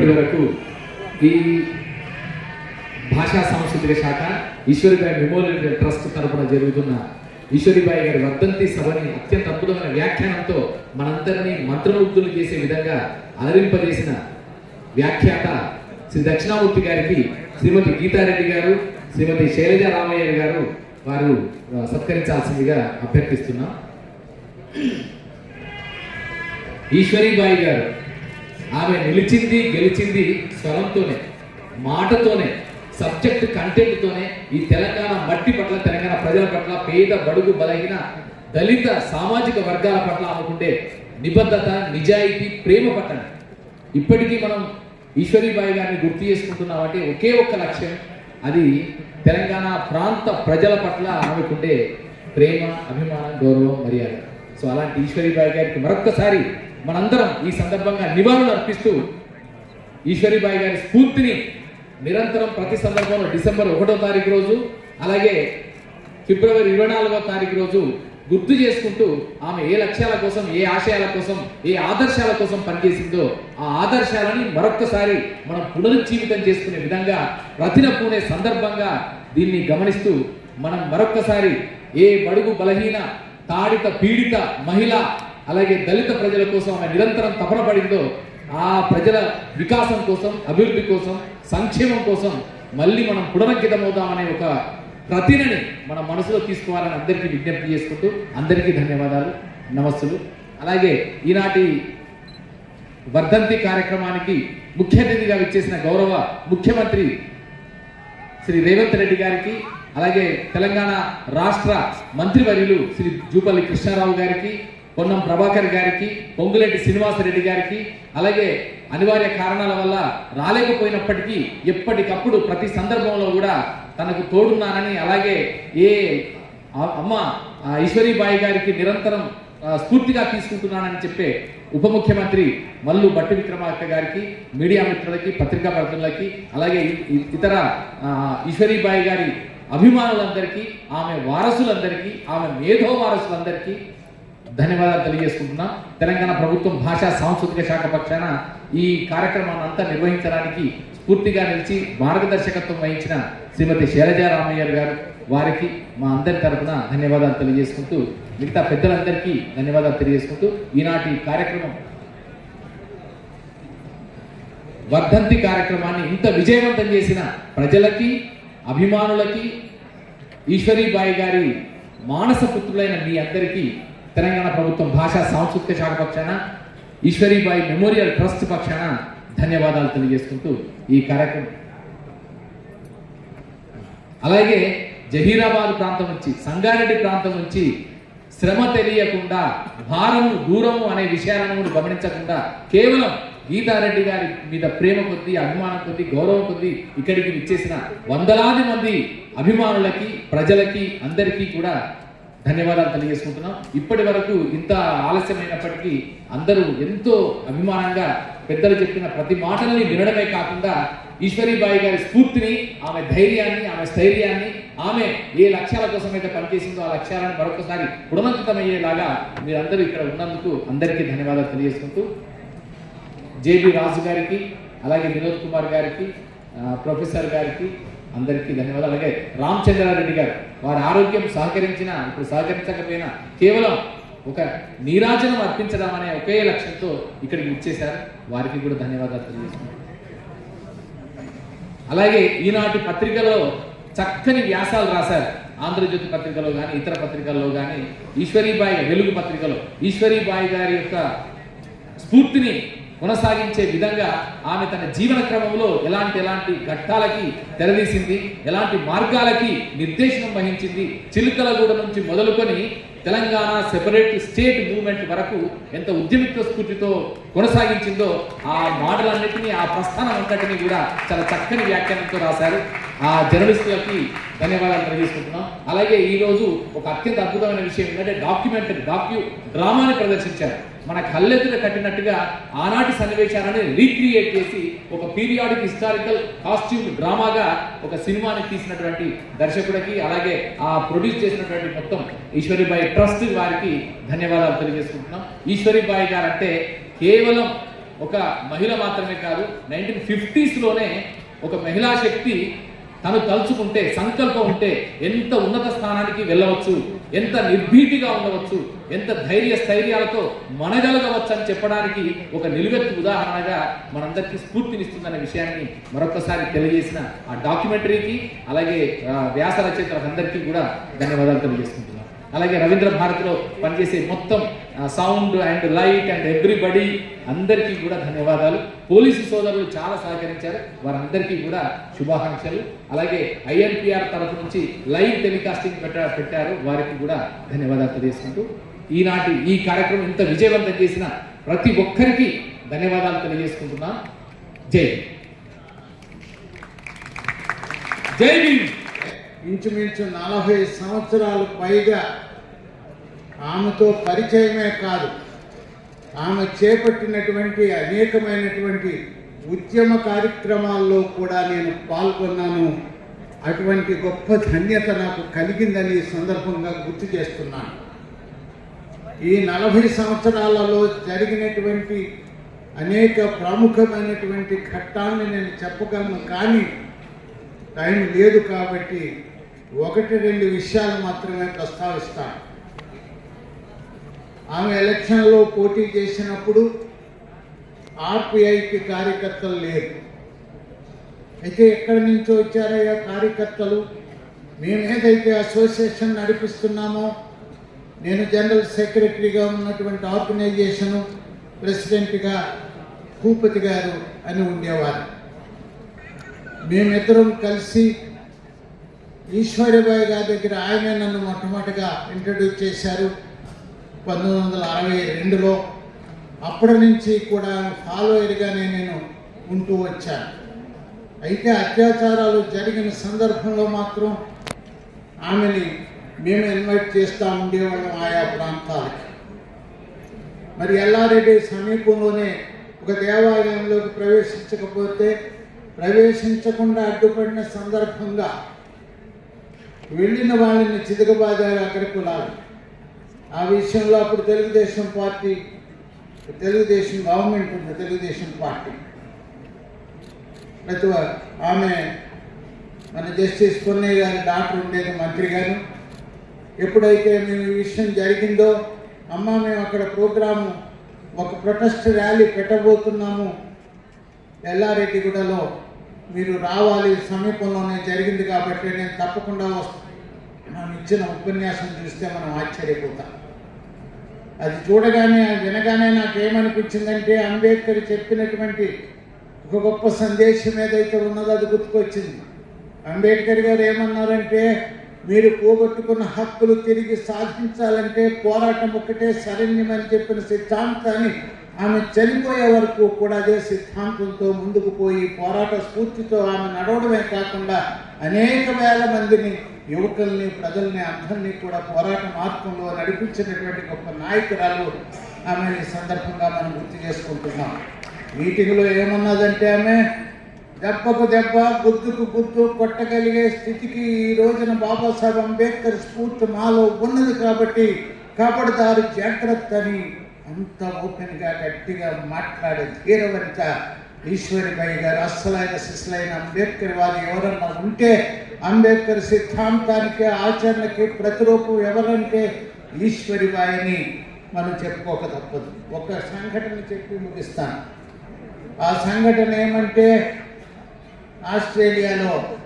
ఇప్పటి వరకు ఈ భాషా సాంస్కృతిక శాఖ ఈశ్వరిబాయి మెమోరియల్ ట్రస్ట్ తరఫున జరుగుతున్న ఈశ్వరిబాయి గారి వర్ధంతి సభని అత్యంత అద్భుతమైన వ్యాఖ్యానంతో మనందరినీ మంత్రముగ్ధులు చేసే విధంగా అలరింపజేసిన వ్యాఖ్యాత శ్రీ దక్షిణామూర్తి గారికి శ్రీమతి గీతారెడ్డి గారు శ్రీమతి శైలజ రామయ్య గారు వారు సత్కరించాల్సిందిగా అభ్యర్థిస్తున్నాం. ఈశ్వరీబాయి గారు ఆమె నిలిచింది గెలిచింది స్వరంతోనే మాటతోనే సబ్జెక్ట్ కంటెంట్తోనే ఈ తెలంగాణ మట్టి పట్ల తెలంగాణ ప్రజల పట్ల పేద బడుగు బలహీన దళిత సామాజిక వర్గాల పట్ల ఆమెకుండే నిబద్ధత నిజాయితీ ప్రేమ పట్ల ఇప్పటికీ మనం ఈశ్వరీబాయి గారిని గుర్తు చేసుకుంటున్నామంటే ఒకే ఒక్క లక్ష్యం అది తెలంగాణ ప్రాంత ప్రజల పట్ల ఆమెకుండే ప్రేమ అభిమానం గౌరవం మర్యాద. సో అలాంటి ఈశ్వరీబాయి గారికి మరొక్కసారి మనందరం ఈ సందర్భంగా నివాళులు అర్పిస్తూ ఈశ్వరిబాయి గారి స్ఫూర్తిని నిరంతరం ప్రతి సందర్భంలో డిసెంబర్ ఒకటో తారీఖు రోజు అలాగే ఫిబ్రవరి ఇరవై నాలుగో తారీఖు రోజు గుర్తు చేసుకుంటూ ఆమె ఏ లక్ష్యాల కోసం ఏ ఆశయాల కోసం ఏ ఆదర్శాల కోసం పనిచేసిందో ఆ ఆదర్శాలని మరొక్కసారి మనం పునరుజ్జీవితం చేసుకునే విధంగా రతిన పూనే సందర్భంగా దీన్ని గమనిస్తూ మనం మరొక్కసారి ఏ బడుగు బలహీన తాడిత పీడిత మహిళ అలాగే దళిత ప్రజల కోసం ఆమె నిరంతరం తపన పడిందో ఆ ప్రజల వికాసం కోసం అభివృద్ధి కోసం సంక్షేమం కోసం మళ్ళీ మనం పునరంకితమవుదామనే ఒక ప్రతినని మన మనసులో తీసుకోవాలని అందరికీ విజ్ఞప్తి చేసుకుంటూ అందరికీ ధన్యవాదాలు నమస్సులు. అలాగే ఈనాటి వర్ధంతి కార్యక్రమానికి ముఖ్య అతిథిగా విచ్చేసిన గౌరవ ముఖ్యమంత్రి శ్రీ రేవంత్ రెడ్డి గారికి అలాగే తెలంగాణ రాష్ట్ర మంత్రివర్యులు శ్రీ జూపల్లి కృష్ణారావు గారికి పొన్నం ప్రభాకర్ గారికి పొంగులేటి శ్రీనివాసరెడ్డి గారికి అలాగే అనివార్య కారణాల వల్ల రాలేకపోయినప్పటికీ ఎప్పటికప్పుడు ప్రతి సందర్భంలో కూడా తనకు తోడున్నానని అలాగే ఏ అమ్మ ఈశ్వరీబాయి గారికి నిరంతరం స్ఫూర్తిగా తీసుకుంటున్నానని చెప్పే ఉప ముఖ్యమంత్రి మల్లు బట్టి విక్రమార్క గారికి మీడియా మిత్రులకి పత్రికా ప్రతినిధులకి అలాగే ఇతర ఈశ్వరీబాయి గారి అభిమానులందరికీ ఆమె వారసులందరికీ ఆమె మేధో వారసులందరికీ ధన్యవాదాలు తెలియజేసుకుంటున్నాం. తెలంగాణ ప్రభుత్వం భాషా సాంస్కృతిక శాఖ పక్షాన ఈ కార్యక్రమాన్ని అంతా నిర్వహించడానికి స్ఫూర్తిగా నిలిచి మార్గదర్శకత్వం వహించిన శ్రీమతి శైలజా గారు వారికి మా అందరి తరఫున ధన్యవాదాలు తెలియజేసుకుంటూ మిగతా పెద్దలందరికీ ధన్యవాదాలు తెలియజేసుకుంటూ ఈనాటి కార్యక్రమం వర్ధంతి కార్యక్రమాన్ని ఇంత విజయవంతం చేసిన ప్రజలకి అభిమానులకి ఈశ్వరీబాయి గారి మానస పుత్రులైన మీ అందరికీ తెలంగాణ ప్రభుత్వం భాషా సాంస్కృతిక శాఖ పక్షాన ఈశ్వరీబాయి మెమోరియల్ ట్రస్ట్ పక్షాన ధన్యవాదాలు తెలియజేసుకుంటూ ఈ కార్యక్రమం. అలాగే జహీరాబాద్ ప్రాంతం నుంచి సంగారెడ్డి ప్రాంతం నుంచి శ్రమ తెలియకుండా భారము దూరము అనే విషయాలను కూడా గమనించకుండా కేవలం గీతారెడ్డి గారి మీద ప్రేమ కొద్దీ అభిమానం కొద్దీ గౌరవం కొద్దీ ఇక్కడికి విచ్చేసిన వందలాది మంది అభిమానులకి ప్రజలకి అందరికీ కూడా ధన్యవాదాలు తెలియజేసుకుంటున్నాం. ఇప్పటి వరకు ఇంత ఆలస్యమైనప్పటికీ అందరూ ఎంతో అభిమానంగా పెద్దలు చెప్పిన ప్రతి మాటల్ని వినడమే కాకుండా ఈశ్వరీబాయి గారి స్ఫూర్తిని ఆమె ధైర్యాన్ని ఆమె స్థైర్యాన్ని ఆమె ఏ లక్ష్యాల కోసం అయితే పనిచేసిందో ఆ లక్ష్యాలను మరొకసారి గుణవంతమయ్యేలాగా మీరందరూ ఇక్కడ ఉన్నందుకు అందరికీ ధన్యవాదాలు తెలియజేసుకుంటూ జేబి రాజు గారికి అలాగే వినోద్ కుమార్ గారికి ప్రొఫెసర్ గారికి అందరికీ ధన్యవాదాలు. అలాగే రామచంద్రారెడ్డి గారు వారి ఆరోగ్యం సహకరించిన ఇప్పుడు సహకరించకపోయినా కేవలం ఒక నీరాజనం అర్పించడం అనే ఒకే లక్ష్యంతో ఇక్కడికి ఇచ్చేశారు. వారికి కూడా ధన్యవాదాలు తెలియజేస్తున్నాను. అలాగే ఈనాటి పత్రికలో చక్కని వ్యాసాలు రాశారు. ఆంధ్రజ్యోతి పత్రికలో కానీ ఇతర పత్రికల్లో కానీ ఈశ్వరీబాయి వెలుగు పత్రికలో. ఈశ్వరీబాయి గారి యొక్క స్ఫూర్తిని కొనసాగించే విధంగా ఆమె తన జీవన క్రమంలో ఎలాంటి ఎలాంటి ఘట్టాలకి తెరదీసింది ఎలాంటి మార్గాలకి నిర్దేశనం వహించింది చిలుకలగూడ నుంచి మొదలుకొని తెలంగాణ సెపరేట్ స్టేట్ మూవ్మెంట్ వరకు ఎంత ఉద్యమిత్వ స్ఫూర్తితో కొనసాగించిందో ఆ మాటలన్నిటినీ ఆ ప్రస్థానం అంతటినీ కూడా చాలా చక్కని వ్యాఖ్యానంతో రాశారు. ఆ జర్నలిస్టులకి ధన్యవాదాలు తెలియజేసుకుంటున్నాం. అలాగే ఈరోజు ఒక అత్యంత అద్భుతమైన విషయం ఏంటంటే డాక్యుమెంటరీ డాక్యు డ్రామాని ప్రదర్శించారు. మన కళ్ళెత్తున కట్టినట్టుగా ఆనాటి సన్నివేశాలని రీక్రియేట్ చేసి ఒక పీరియాడిక్ హిస్టారికల్ కాస్ట్యూమ్ డ్రామాగా ఒక సినిమాని తీసినటువంటి దర్శకుడికి అలాగే ఆ ప్రొడ్యూస్ చేసినటువంటి మొత్తం ఈశ్వరిబాయి ట్రస్ట్ వారికి ధన్యవాదాలు తెలియజేసుకుంటున్నాం. ఈశ్వరిబాయి గారు అంటే కేవలం ఒక మహిళ మాత్రమే కాదు నైన్టీన్ ఫిఫ్టీస్లోనే ఒక మహిళా శక్తి తను తలుచుకుంటే సంకల్పం ఉంటే ఎంత ఉన్నత స్థానానికి వెళ్ళవచ్చు ఎంత నిర్భీతిగా ఉండవచ్చు ఎంత ధైర్య స్థైర్యాలతో మనగలగవచ్చు అని చెప్పడానికి ఒక నిలువెత్తు ఉదాహరణగా మనందరికీ స్ఫూర్తినిస్తుందనే విషయాన్ని మరొకసారి తెలియజేసిన ఆ డాక్యుమెంటరీకి అలాగే వ్యాస రచయితలందరికీ కూడా ధన్యవాదాలు తెలియజేస్తుంది అలాగే రవీంద్ర భారతిలో పనిచేసే మొత్తం sound and light and everybody అందరికీ కూడా ధన్యవాదాలు. పోలీసు సోదరులు చాలా సహకరించారు. వారందరికీ కూడా శుభాకాంక్షలు. అలాగే ఐఎన్పిఆర్ తరఫు నుంచి లైవ్ టెలికాస్టింగ్ పెట్ట పెట్టారు. వారికి కూడా ధన్యవాదాలు తెలియజేసుకుంటూ ఈనాటి ఈ కార్యక్రమం ఇంత విజయవంతం చేసిన ప్రతి ఒక్కరికి ధన్యవాదాలు తెలియజేసుకుంటున్నాం. జై జై భీమ్ ఇంచుమించు నలభై సంవత్సరాలు పైగా ఆమెతో పరిచయమే కాదు ఆమె చేపట్టినటువంటి అనేకమైనటువంటి ఉద్యమ కార్యక్రమాల్లో కూడా నేను పాల్గొన్నాను. అటువంటి గొప్ప ధన్యత నాకు కలిగిందని సందర్భంగా గుర్తు చేస్తున్నాను. ఈ నలభై సంవత్సరాలలో జరిగినటువంటి అనేక ప్రాముఖ్యమైనటువంటి ఘట్టాన్ని నేను చెప్పగలను కానీ టైం లేదు కాబట్టి ఒకటి రెండు విషయాలు మాత్రమే ప్రస్తావిస్తాను. ఆమె ఎలక్షన్లో పోటీ చేసినప్పుడు ఆర్పిఐకి కార్యకర్తలు లేరు. అయితే ఎక్కడి నుంచో వచ్చారయ్యా కార్యకర్తలు? మేము ఏదైతే అసోసియేషన్ నడిపిస్తున్నామో నేను జనరల్ సెక్రటరీగా ఉన్నటువంటి ఆర్గనైజేషను ప్రెసిడెంట్గా భూపతి గారు అని ఉండేవారు. మేమిద్దరం కలిసి ఈశ్వరిబాయి గారి దగ్గర ఆయనే నన్ను మొట్టమొదటిగా ఇంట్రడ్యూస్ చేశారు పంతొమ్మిది వందల అరవై రెండులో. అప్పటి నుంచి కూడా ఫాలోయర్గానే నేను ఉంటూ వచ్చాను. అయితే అత్యాచారాలు జరిగిన సందర్భంలో మాత్రం ఆమెని మేము ఇన్వైట్ చేస్తూ ఉండేవాళ్ళం ఆయా ప్రాంతాలకి. మరి ఎల్లారెడ్డి సమీపంలోనే ఒక దేవాలయంలోకి ప్రవేశించకపోతే ప్రవేశించకుండా అడ్డుపడిన సందర్భంగా వెళ్ళిన వాళ్ళని చితకబాదారు అగ్రకులాలు ఆ విషయంలో అప్పుడు తెలుగుదేశం పార్టీ తెలుగుదేశం గవర్నమెంట్ ఉంది తెలుగుదేశం పార్టీ. ప్రతి ఆమె మన జస్టిస్ పొన్నయ్య గారు డాక్టర్ ఉండేది మంత్రి గారు. ఎప్పుడైతే మేము ఈ విషయం జరిగిందో అమ్మ మేము అక్కడ ప్రోగ్రాము ఒక ప్రొటెస్ట్ ర్యాలీ పెట్టబోతున్నాము ఎల్లారెడ్డిగూడలో. మీరు రావాలి సమీపంలోనే జరిగింది కాబట్టి నేను తప్పకుండా వస్తాను. మనం ఇచ్చిన ఉపన్యాసం చూస్తే మనం ఆశ్చర్యపోతాం. అది చూడగానే వినగానే నాకు ఏమనిపించిందంటే అంబేద్కర్ చెప్పినటువంటి ఒక గొప్ప సందేశం ఏదైతే ఉన్నదో అది గుర్తుకొచ్చింది. అంబేద్కర్ గారు ఏమన్నారంటే మీరు పోగొట్టుకున్న హక్కులు తిరిగి సాధించాలంటే పోరాటం ఒక్కటే సరణ్యమని చెప్పిన సిద్ధాంతాన్ని ఆమె చనిపోయే వరకు కూడా అదే సిద్ధాంతంతో ముందుకు పోయి పోరాట స్ఫూర్తితో ఆమె నడవడమే కాకుండా అనేక వేల మందిని యువకుల్ని ప్రజల్ని అందరినీ కూడా పోరాట మార్గంలో నడిపించినటువంటి గొప్ప నాయకురాలు ఆమె ఈ సందర్భంగా మనం గుర్తు చేసుకుంటున్నాం. మీటింగ్లో ఏమన్నదంటే ఆమె దెబ్బకు దెబ్బ గుర్తుకు గుర్తు కొట్టగలిగే స్థితికి ఈ రోజున బాబాసాహెబ్ అంబేద్కర్ స్ఫూర్తి మాలో ఉన్నది కాబట్టి కాపాడుతారు జాగ్రత్త అని అంత ఓపెన్గా గట్టిగా మాట్లాడే ధీరవనిత ఈశ్వరిబాయి గారు అస్సలైన శిశులైన అంబేద్కర్ వారు ఎవరన్నా ఉంటే అంబేద్కర్ సిద్ధాంతానికి ఆచరణకి ప్రతిరూపం ఎవరంటే ఈశ్వరిబాయిని మనం చెప్పుకోక తప్పదు. ఒక సంఘటన చెప్పి ముగిస్తాను. ఆ సంఘటన ఏమంటే ఆస్ట్రేలియాలో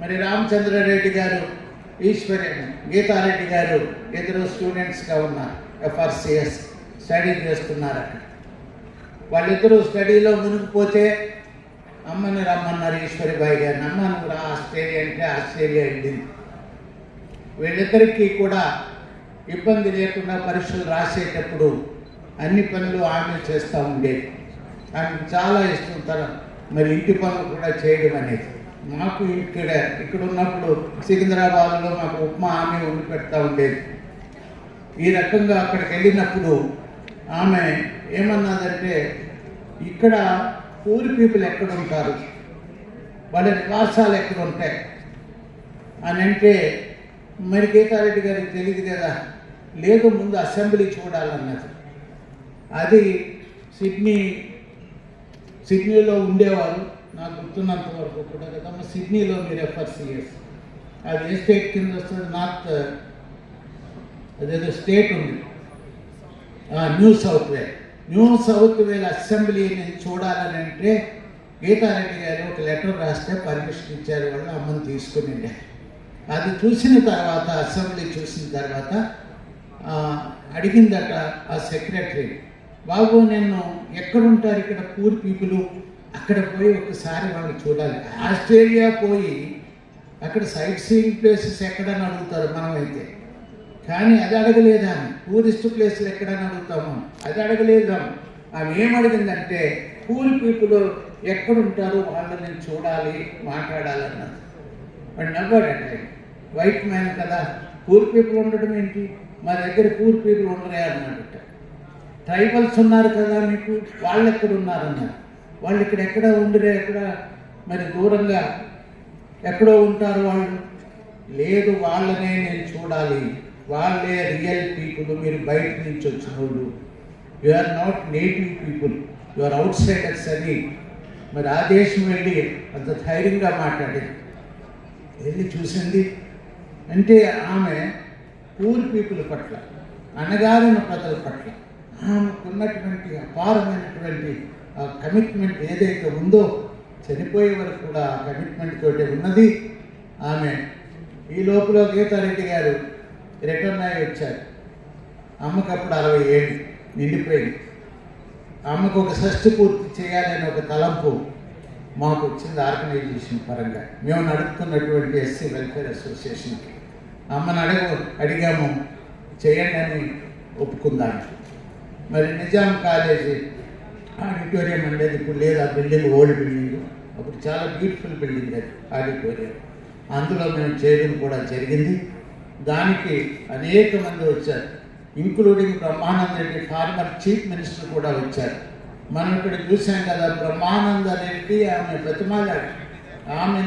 మరి రామచంద్రారెడ్డి గారు ఈశ్వరి గీతారెడ్డి గారు ఇద్దరు స్టూడెంట్స్గా ఉన్నారు. ఎఫ్ఆర్సిఎస్ స్టడీ చేస్తున్నారు అక్కడ. వాళ్ళిద్దరూ స్టడీలో మునిగిపోతే అమ్మని రమ్మన్నారు ఈశ్వరిబాయి గారిని. అమ్మ నువ్వు రా ఆస్ట్రేలియా అంటే ఆస్ట్రేలియా వెళ్ళింది. వీళ్ళిద్దరికీ కూడా ఇబ్బంది లేకుండా పరీక్షలు రాసేటప్పుడు అన్ని పనులు ఆమె చేస్తూ ఉండేది. ఆమెకు చాలా ఇష్టం తన మరి ఇంటి పనులు కూడా చేయడం అనేది. మాకు ఇక్కడ ఇక్కడ ఉన్నప్పుడు సికింద్రాబాద్లో మాకు ఉప్మా ఆమె వండి పెడతా ఉండేది. ఈ రకంగా అక్కడికి వెళ్ళినప్పుడు ఆమె ఏమన్నదంటే ఇక్కడ పూర్ పీపుల్ ఎక్కడ ఉంటారు? వాళ్ళ నివాసాలు ఎక్కడ ఉంటాయి? అని అంటే మరి గీతారెడ్డి గారికి తెలియదు కదా లేదు ముందు అసెంబ్లీ చూడాలన్నది. అది సిడ్నీ సిడ్నీలో ఉండేవారు నాకు గుర్తున్నంత వరకు కూడా కదమ్మా సిడ్నీలో మీరు ఎఫ్ఆర్సిఎస్ అది ఏ స్టేట్ కింద వస్తుంది? నార్త్ అదేదో స్టేట్ ఉంది. New South Wales New South Wales అసెంబ్లీని చూడాలని అంటే గీతారెడ్డి గారు ఒక లెటర్ రాస్తే పర్మిషన్ ఇచ్చారు వాళ్ళు అమ్మని తీసుకుని అది చూసిన తర్వాత అసెంబ్లీ చూసిన తర్వాత అడిగిందట ఆ సెక్రటరీ బాబు నేను ఎక్కడుంటారు ఇక్కడ పూర్ పీపుల్? అక్కడ పోయి ఒకసారి వాళ్ళు చూడాలి. ఆస్ట్రేలియా పోయి అక్కడ సైట్ సీయింగ్ ప్లేసెస్ ఎక్కడని అడుగుతారు మనమైతే. కానీ అది అడగలేదా? టూరిస్ట్ ప్లేసులు ఎక్కడని అడుగుతాము. అది అడగలేదు? ఆమె ఏమడిగిందంటే కూల్ అడిగిందంటే పీపుల్ ఎక్కడుంటారు వాళ్ళని చూడాలి మాట్లాడాలన్నది. వాడు నవ్వాడట వైట్ మ్యాన్ కదా పూర్ పీపుల్ ఉండడం ఏంటి? మా దగ్గర పూర్ పీపుల్ ఉండరే అన్నాడట. ట్రైబల్స్ ఉన్నారు కదా మీకు వాళ్ళు ఎక్కడ ఉన్నారన్నారు వాళ్ళు ఇక్కడ ఎక్కడ ఉండరే ఎక్కడ? మరి దూరంగా ఎక్కడో ఉంటారు వాళ్ళు? లేదు వాళ్ళనే నేను చూడాలి. వాళ్ళే రియల్ పీపుల్ మీరు బయట నుంచి వచ్చిన వాళ్ళు you are not native people you are outsiders అని. మరి ఆ దేశం వెళ్ళి అంత ధైర్యంగా మాట్లాడేది. వెళ్ళి చూసింది. అంటే ఆమె పూర్ పీపుల్ పట్ల అనగారిన ప్రజల పట్ల ఆమెకున్నటువంటి అపారమైనటువంటి కమిట్మెంట్ ఏదైతే ఉందో చనిపోయే వరకు కూడా ఆ కమిట్మెంట్ తోటే ఉన్నది. ఆమె ఈ లోపల గీతారెడ్డి గారు రిటర్న్ అయ్యి వచ్చారు. అమ్మకి అప్పుడు అరవై ఏడు నిండిపోయింది. అమ్మకు ఒక షష్టి పూర్తి చేయాలని ఒక తలంపు మాకు వచ్చింది ఆర్గనైజేషన్ పరంగా. మేము నడుపుతున్నటువంటి ఎస్సీ వెల్ఫేర్ అసోసియేషన్. అమ్మని అడగ అడిగాము చేయండి అని ఒప్పుకుందాం. మరి నిజాం కాలేజీ ఆడిటోరియం అనేది ఇప్పుడు లేదు ఆ బిల్డింగ్ ఓల్డ్ బిల్డింగ్. అప్పుడు చాలా బ్యూటిఫుల్ బిల్డింగ్ అది ఆడిటోరియం. అందులో మేము చేయడం కూడా జరిగింది. దానికి అనేక మంది వచ్చారు. Including Brahmananda Reddy former chief minister కూడా వచ్చారు. మనం ఇక్కడ చూసాం కదా బ్రహ్మానంద రెడ్డి ఆమె ప్రతిమాలాడు ఆమె